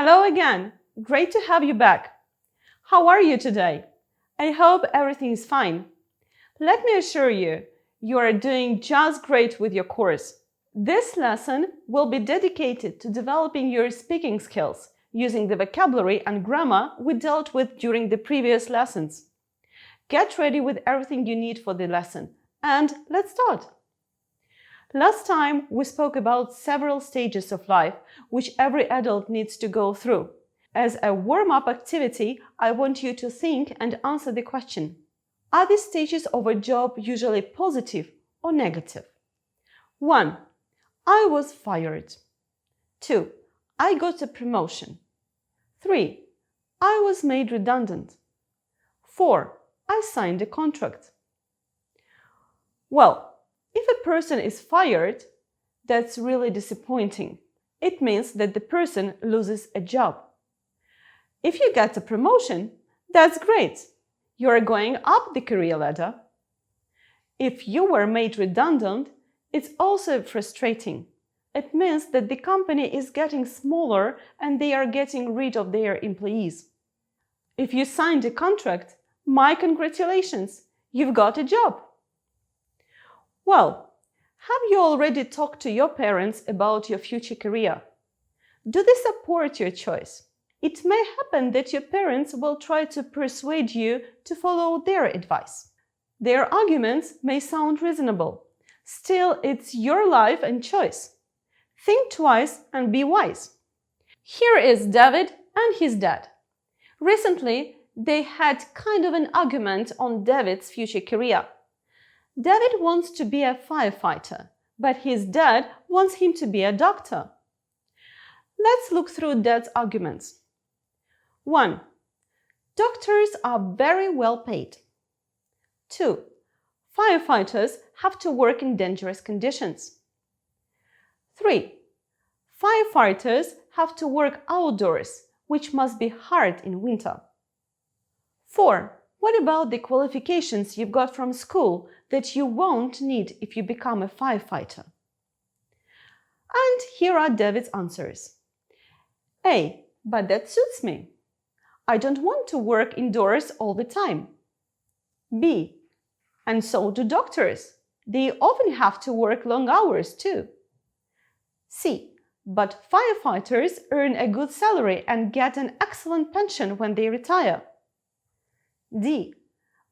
Hello again. Great to have you back. How are you today? I hope everything is fine. Let me assure you, you are doing just great with your course. This lesson will be dedicated to developing your speaking skills using the vocabulary and grammar we dealt with during the previous lessons. Get ready with everything you need for the lesson and let's start. Last time we spoke about several stages of life which every adult needs to go through. As a warm up activity, I want you to think and answer the question Are these stages of a job usually positive or negative? 1. I was fired. 2. I got a promotion. 3. I was made redundant. 4. I signed a contract. Well, if a person is fired, that's really disappointing. It means that the person loses a job. If you get a promotion, that's great. You are going up the career ladder. If you were made redundant, it's also frustrating. It means that the company is getting smaller and they are getting rid of their employees. If you signed a contract, my congratulations, you've got a job. Well, have you already talked to your parents about your future career? Do they support your choice? It may happen that your parents will try to persuade you to follow their advice. Their arguments may sound reasonable. Still, it's your life and choice. Think twice and be wise. Here is David and his dad. Recently, they had kind of an argument on David's future career. David wants to be a firefighter, but his dad wants him to be a doctor. Let's look through Dad's arguments. 1. Doctors are very well paid. 2. Firefighters have to work in dangerous conditions. 3. Firefighters have to work outdoors, which must be hard in winter. 4. What about the qualifications you've got from school that you won't need if you become a firefighter? And here are David's answers. A. But that suits me. I don't want to work indoors all the time. B. And so do doctors. They often have to work long hours too. C. But firefighters earn a good salary and get an excellent pension when they retire. D.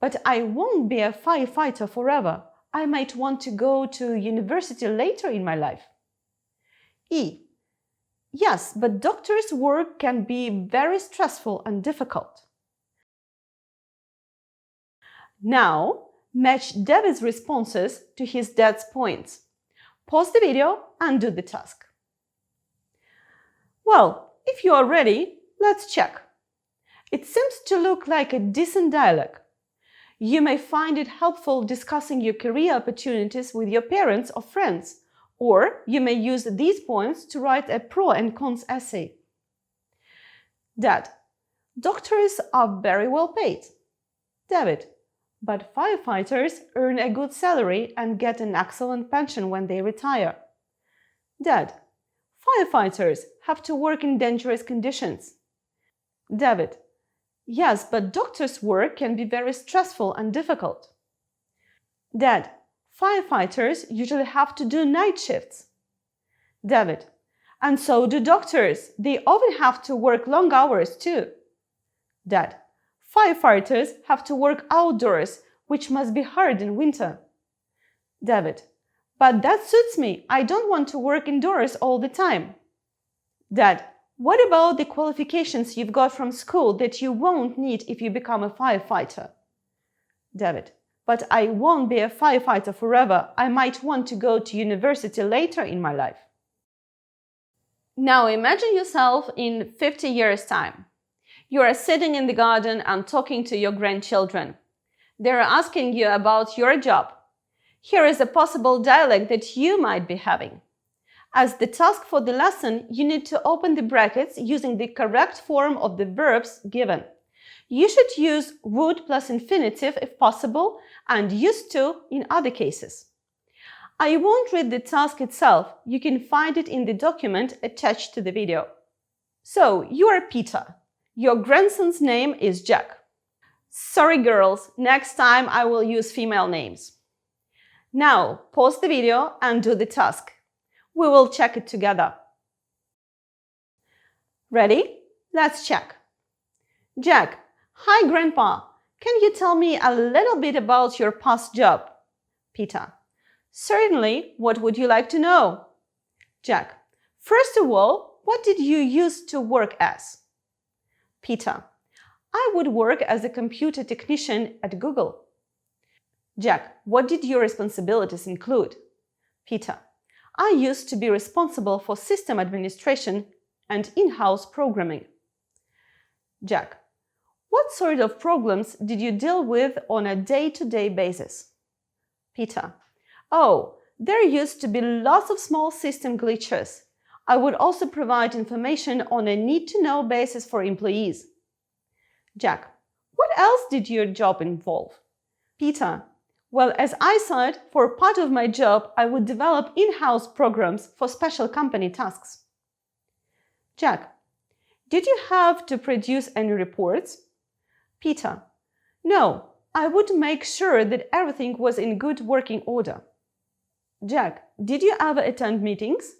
But I won't be a firefighter forever. I might want to go to university later in my life. E. Yes, but doctors' work can be very stressful and difficult. Now, match David's responses to his dad's points. Pause the video and do the task. Well, if you are ready, let's check. It seems to look like a decent dialogue. You may find it helpful discussing your career opportunities with your parents or friends, or you may use these points to write a pro and cons essay. Dad, doctors are very well paid. David, but firefighters earn a good salary and get an excellent pension when they retire. Dad, firefighters have to work in dangerous conditions. David, Yes, but doctors' work can be very stressful and difficult. Dad, firefighters usually have to do night shifts. David, and so do doctors. They often have to work long hours too. Dad, firefighters have to work outdoors, which must be hard in winter. David, but that suits me. I don't want to work indoors all the time. Dad, what about the qualifications you've got from school that you won't need if you become a firefighter? David, but I won't be a firefighter forever. I might want to go to university later in my life. Now imagine yourself in 50 years' time. You are sitting in the garden and talking to your grandchildren. They are asking you about your job. Here is a possible dialogue that you might be having. As the task for the lesson, you need to open the brackets using the correct form of the verbs given. You should use would plus infinitive if possible and used to in other cases. I won't read the task itself, you can find it in the document attached to the video. So, you are Peter. Your grandson's name is Jack. Sorry, girls, next time I will use female names. Now, pause the video and do the task. We will check it together. Ready? Let's check. Jack, hi, Grandpa. Can you tell me a little bit about your past job? Peter, certainly. What would you like to know? Jack, first of all, what did you used to work as? Peter, I would work as a computer technician at Google. Jack, what did your responsibilities include? Peter, I used to be responsible for system administration and in-house programming. Jack, what sort of problems did you deal with on a day-to-day basis? Peter, oh, there used to be lots of small system glitches. I would also provide information on a need-to-know basis for employees. Jack, what else did your job involve? Peter, well, as I said, for part of my job, I would develop in-house programs for special company tasks. Jack, did you have to produce any reports? Peter, no, I would make sure that everything was in good working order. Jack, did you ever attend meetings?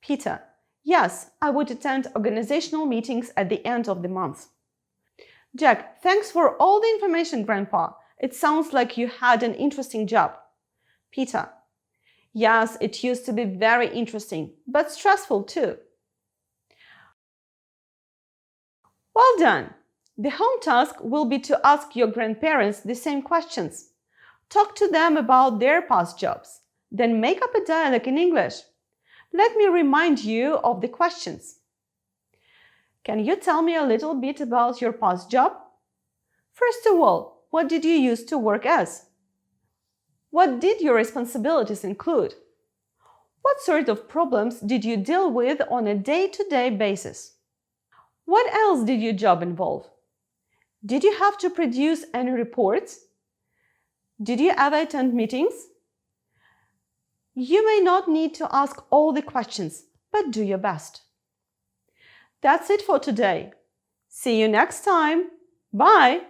Peter, yes, I would attend organizational meetings at the end of the month. Jack, thanks for all the information, Grandpa. It sounds like you had an interesting job. Peter, yes, it used to be very interesting, but stressful too. Well done! The home task will be to ask your grandparents the same questions. Talk to them about their past jobs. Then make up a dialogue in English. Let me remind you of the questions. Can you tell me a little bit about your past job? First of all, what did you use to work as? What did your responsibilities include? What sort of problems did you deal with on a day to day basis? What else did your job involve? Did you have to produce any reports? Did you ever attend meetings? You may not need to ask all the questions, but do your best. That's it for today. See you next time. Bye.